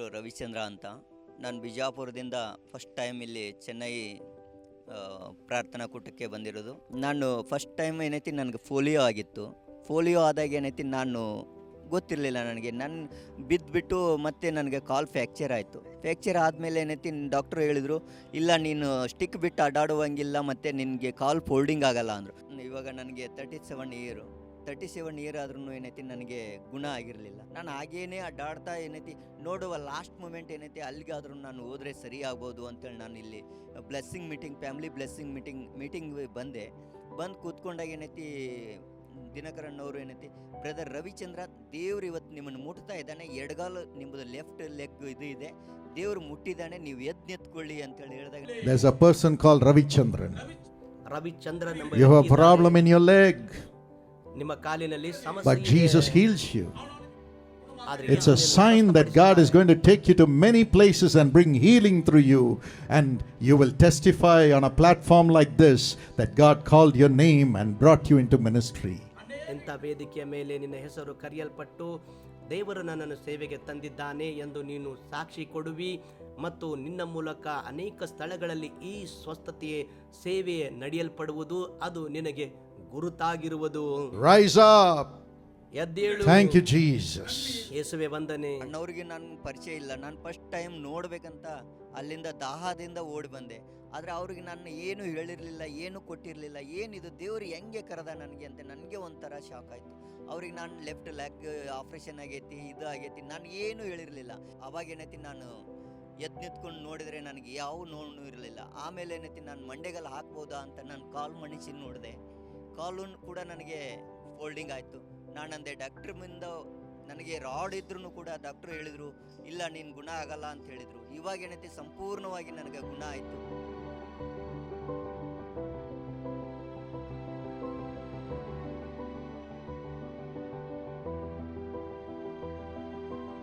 ಹೆಸರು ರವಿಚಂದ್ರ ಅಂತ. ನಾನು ಬಿಜಾಪುರದಿಂದ ಫಸ್ಟ್ ಟೈಮ್ ಇಲ್ಲಿ ಚೆನ್ನೈ ಪ್ರಾರ್ಥನಾ ಕೂಟಕ್ಕೆ ಬಂದಿರೋದು. ನಾನು ಫಸ್ಟ್ ಟೈಮ್ ಏನೈತಿ ನನಗೆ ಫೋಲಿಯೋ ಆಗಿತ್ತು. ಫೋಲಿಯೋ ಆದಾಗ ಏನೈತಿ ನಾನು ಗೊತ್ತಿರಲಿಲ್ಲ ನನಗೆ. ನಾನು ಬಿದ್ದುಬಿಟ್ಟು ಮತ್ತೆ ನನಗೆ ಕಾಲ್ ಫ್ರ್ಯಾಕ್ಚರ್ ಆಯಿತು. ಫ್ರ್ಯಾಕ್ಚರ್ ಆದಮೇಲೆ ಏನೈತಿ ಡಾಕ್ಟ್ರು ಹೇಳಿದರು, ಇಲ್ಲ, ನೀನು ಸ್ಟಿಕ್ ಬಿಟ್ಟು ಅಡ್ಡಾಡುವಂಗಿಲ್ಲ, ಮತ್ತು ನಿನಗೆ ಕಾಲ್ ಫೋಲ್ಡಿಂಗ್ ಆಗಲ್ಲ ಅಂದರು. ಇವಾಗ ನನಗೆ thirty seven year thirty seven year ಆದ್ರೂ ಏನೈತಿ ನನಗೆ ಗುಣ ಆಗಿರಲಿಲ್ಲ. ನಾನು ಹಾಗೇನೆ ಅಡ್ಡಾಡ್ತಾ ಏನೈತಿ ನೋಡುವ ಲಾಸ್ಟ್ ಮೂಮೆಂಟ್ ಏನೈತಿ ಅಲ್ಲಿಗಾದ್ರೂ ನಾನು ಹೋದರೆ ಸರಿ ಆಗ್ಬೋದು ಅಂತೇಳಿ ನಾನು ಇಲ್ಲಿ blessing meeting family blessing meeting meeting ಬಂದೆ. ಬಂದು ಕೂತ್ಕೊಂಡಾಗ ಏನೈತಿ ದಿನಕರನ್ ಅವರು ಏನೈತಿ ಬ್ರದರ್ ರವಿಚಂದ್ರ ದೇವ್ರು ಇವತ್ತು ನಿಮ್ಮನ್ನು ಮುಟ್ತಾ ಇದ್ದಾನೆ ಎಡಗಾಲು ನಿಮ್ಮದು ಲೆಫ್ಟ್ ಲೆಗ್ ಇದು ಇದೆ ದೇವ್ರು ಮುಟ್ಟಿದ್ದಾನೆ ನೀವು ಎದ್ದು ನಿಂತ್ಕೊಳ್ಳಿ ಅಂತೇಳಿ ಹೇಳಿದಾಗ There's a person called Ravichandran. Ravichandran ಎಂಬ You have a ವ್ಯಕ್ತಿ problem in your leg, ನಿಮ್ಮ ಕಾಲಿನಲ್ಲಿ but ಸಮಸ್ಯೆ Jesus ಇದೆ. heals you. ಆದ್ರೆ It's a ಯೇಸುವಿನ sign that God is going to take you to many places and bring healing through you. And you will testify on a platform like this that God called your name and brought you into ministry. ಇಂಥ ವೇದಿಕೆಯ ಮೇಲೆ ನಿನ್ನ ಹೆಸರು ಕರೆಯಲ್ಪಟ್ಟು ದೇವರು ನನ್ನನ್ನು ಸೇವೆಗೆ ತಂದಿದ್ದಾನೆ ಎಂದು ನೀನು ಸಾಕ್ಷಿ ಕೊಡುವಿ ಮತ್ತು ನಿನ್ನ ಮೂಲಕ ಅನೇಕ ಸ್ಥಳಗಳಲ್ಲಿ ಈ ಸ್ವಸ್ಥತೆಯ ಸೇವೆ ನಡೆಯಲ್ಪಡುವುದು ಅದು ನಿನಗೆ ಗುರುತಾಗಿರುವುದು. ರೈಸ್ ಅಪ್ ಎದ್ದೇಳು. ಥ್ಯಾಂಕ್ ಯು ಜೀಸಸ್ ಯೇಸುವೆ ವಂದನೆ. ಅಣ್ಣವರಿಗೆ ನಾನು ಪರಿಚಯ ಇಲ್ಲ. ನಾನು ಫಸ್ಟ್ ಟೈಮ್ ನೋಡಬೇಕಂತ ಅಲ್ಲಿಂದ ದಾಹದಿಂದ ಓಡಿ ಬಂದೆ. ಆದರೆ ಅವ್ರಿಗೆ ನಾನು ಏನು ಹೇಳಿರಲಿಲ್ಲ ಏನು ಕೊಟ್ಟಿರಲಿಲ್ಲ ಏನಿದು ದೇವ್ರು ಹೆಂಗೆ ಕರೆದ ನನಗೆ ಅಂತ ನನಗೆ ಒಂಥರ ಶಾಕ್ ಆಯಿತು. ಅವ್ರಿಗೆ ನಾನು ಲೆಫ್ಟ್ ಲ್ಯಾಕ್ ಆಪ್ರೇಷನ್ ಆಗೈತಿ ಇದು ಆಗೈತಿ ನಾನು ಏನು ಹೇಳಿರಲಿಲ್ಲ. ಅವಾಗ ಏನೈತಿ ನಾನು ಎದ್ದು ನಿಂತ್ಕೊಂಡು ನೋಡಿದರೆ ನನಗೆ ಯಾವ ನೋವು ಇರಲಿಲ್ಲ. ಆಮೇಲೆ ಏನೈತಿ ನಾನು ಮಂಡೆಗಲ್ ಹಾಕ್ಬೋದಾ ಅಂತ ನಾನು ಕಾಲ್ ಮಣಿಸಿ ನೋಡಿದೆ. ಕಾಲು ಕೂಡ ನನಗೆ ಫೋಲ್ಡಿಂಗ್ ಆಯಿತು. ನಾನಂದೆ ಡಾಕ್ಟ್ರ್ ಮುಂದ ನನಗೆ ರಾಡ್ ಇದ್ರೂ ಕೂಡ ಡಾಕ್ಟ್ರು ಹೇಳಿದರು, ಇಲ್ಲ ನೀನು ಗುಣ ಆಗಲ್ಲ ಅಂತ ಹೇಳಿದರು. ಇವಾಗ ಏನೈತಿ ಸಂಪೂರ್ಣವಾಗಿ ನನಗೆ ಗುಣ ಆಯಿತು.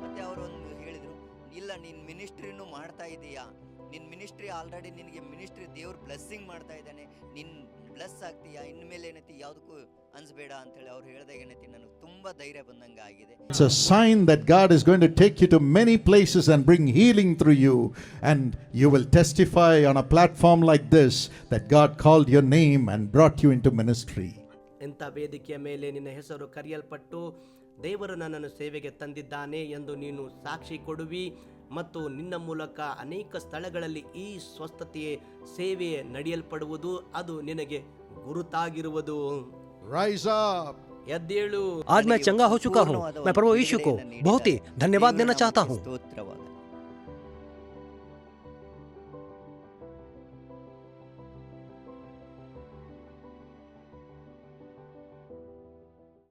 ಮತ್ತು ಅವರು ಹೇಳಿದರು, ಇಲ್ಲ ನೀನು ಮಿನಿಸ್ಟ್ರಿನೂ ಮಾಡ್ತಾ ಇದೀಯಾ? ನಿನ್ನ ಮಿನಿಸ್ಟ್ರಿ ಆಲ್ರೆಡಿ ನಿನಗೆ ಮಿನಿಸ್ಟ್ರಿ ದೇವ್ರ ಬ್ಲೆಸ್ಸಿಂಗ್ ಮಾಡ್ತಾ ಇದ್ದಾನೆ. ನಿನ್ನ ಬ್ಲೆಸ್ ಆಗ್ತೀಯಾ ಇನ್ಮೇಲೆ ಏನೈತಿ ಯಾವುದಕ್ಕೂ ಅನ್ಸ್ಬೇಡ ಅಂತೇಳಿ ಅವ್ರು ಹೇಳಿದಾಗ ಏನೈತಿ ನನಗೆ ತುಂಬ ಧೈರ್ಯ ಬಂದಂಗೆ ಆಗಿದೆ It's a sign that God is going to take you to many places and bring healing through you. And you will testify on a platform like this that God called your name and brought you into ministry. ಇಂಥ ವೇದಿಕೆಯ ಮೇಲೆ ನಿನ್ನ ಹೆಸರು ಕರೆಯಲ್ಪಟ್ಟು ದೇವರು ನನ್ನನ್ನು ಸೇವೆಗೆ ತಂದಿದ್ದಾನೆ ಎಂದು ನೀನು ಸಾಕ್ಷಿ ಕೊಡುವಿ ಮತ್ತು ನಿನ್ನ ಮೂಲಕ ಅನೇಕ ಸ್ಥಳಗಳಲ್ಲಿ ಈ ಸ್ವಸ್ಥತೆಯ ಸೇವೆ ನಡೆಯಲ್ಪಡುವುದು ಅದು ನಿನಗೆ ಗುರುತಾಗಿರುವುದು Rise up. ಎದ್ದೇಳು आज मैं चंगा हो चुका हूँ मैं प्रभु यीशु को बहुत ही धन्यवाद देना चाहता हूँ ಸ್ತೋತ್ರವಾಗಲಿ